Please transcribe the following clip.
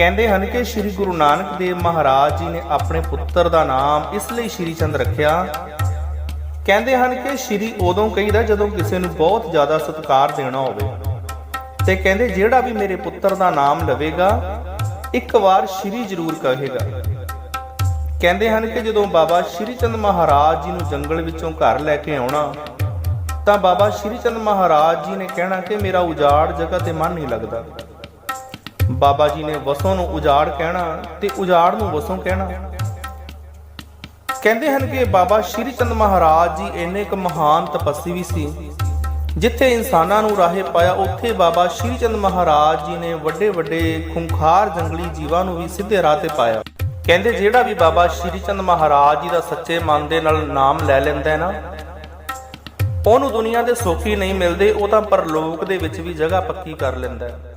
ਕਹਿੰਦੇ ਹਨ ਕਿ ਸ੍ਰੀ ਗੁਰੂ ਨਾਨਕ ਦੇਵ ਮਹਾਰਾਜ ਜੀ ਨੇ ਆਪਣੇ ਪੁੱਤਰ ਦਾ ਨਾਮ ਇਸ ਲਈ ਸ੍ਰੀ ਚੰਦ ਰੱਖਿਆ। ਕਹਿੰਦੇ ਹਨ ਕਿ ਸ੍ਰੀ ਉਦੋਂ ਕਹੀਦਾ ਜਦੋਂ ਕਿਸੇ ਨੂੰ ਬਹੁਤ ਜ਼ਿਆਦਾ ਸਤਿਕਾਰ ਦੇਣਾ ਹੋਵੇ। ਤੇ ਕਹਿੰਦੇ ਜਿਹੜਾ ਵੀ ਮੇਰੇ ਪੁੱਤਰ ਦਾ ਨਾਮ ਲਵੇਗਾ, ਇੱਕ ਵਾਰ ਸ੍ਰੀ ਜ਼ਰੂਰ ਕਹੇਗਾ। ਕਹਿੰਦੇ ਹਨ ਕਿ ਜਦੋਂ ਬਾਬਾ ਸ਼੍ਰੀ ਚੰਦ ਮਹਾਰਾਜ ਜੀ ਨੂੰ ਜੰਗਲ ਵਿੱਚੋਂ ਘਰ ਲੈ ਕੇ ਆਉਣਾ, ਤਾਂ ਬਾਬਾ ਸ਼੍ਰੀ ਚੰਦ ਮਹਾਰਾਜ ਜੀ ਨੇ ਕਹਿਣਾ ਕਿ ਮੇਰਾ ਉਜਾੜ ਜਗ੍ਹਾ ਤੇ ਮਨ ਨਹੀਂ ਲੱਗਦਾ। ਬਾਬਾ ਜੀ ਨੇ ਵਸੋਂ ਨੂੰ ਉਜਾੜ ਕਹਿਣਾ ਤੇ ਉਜਾੜ ਨੂੰ ਵਸੋਂ ਕਹਿਣਾ। ਕਹਿੰਦੇ ਹਨ ਕਿ ਬਾਬਾ ਸ਼੍ਰੀ ਚੰਦ ਮਹਾਰਾਜ ਜੀ ਇੰਨੇ ਇੱਕ ਮਹਾਨ ਤਪੱਸੀ ਵੀ ਸੀ, ਜਿੱਥੇ ਇਨਸਾਨਾਂ ਨੂੰ ਰਾਹੇ ਪਾਇਆ, ਉੱਥੇ ਬਾਬਾ ਸ਼੍ਰੀ ਚੰਦ ਮਹਾਰਾਜ ਜੀ ਨੇ ਵੱਡੇ ਵੱਡੇ ਖੁੰਖਾਰ ਜੰਗਲੀ ਜੀਵਾਂ ਨੂੰ ਵੀ ਸਿੱਧੇ ਰਾਹ ਤੇ ਪਾਇਆ। ਕਹਿੰਦੇ ਜਿਹੜਾ ਵੀ ਬਾਬਾ ਸ਼੍ਰੀ ਚੰਦ ਮਹਾਰਾਜ ਜੀ ਦਾ ਸੱਚੇ ਮਨ ਦੇ ਨਾਲ ਨਾਮ ਲੈ ਲੈਂਦਾ ਹੈ ਨਾ, ਉਹਨੂੰ ਦੁਨੀਆ ਦੇ ਸੁੱਖ ਨਹੀਂ ਮਿਲਦੇ, ਉਹ ਤਾਂ ਪਰਲੋਕ ਦੇ ਵਿੱਚ ਵੀ ਜਗ੍ਹਾ ਪੱਕੀ ਕਰ ਲੈਂਦਾ ਹੈ।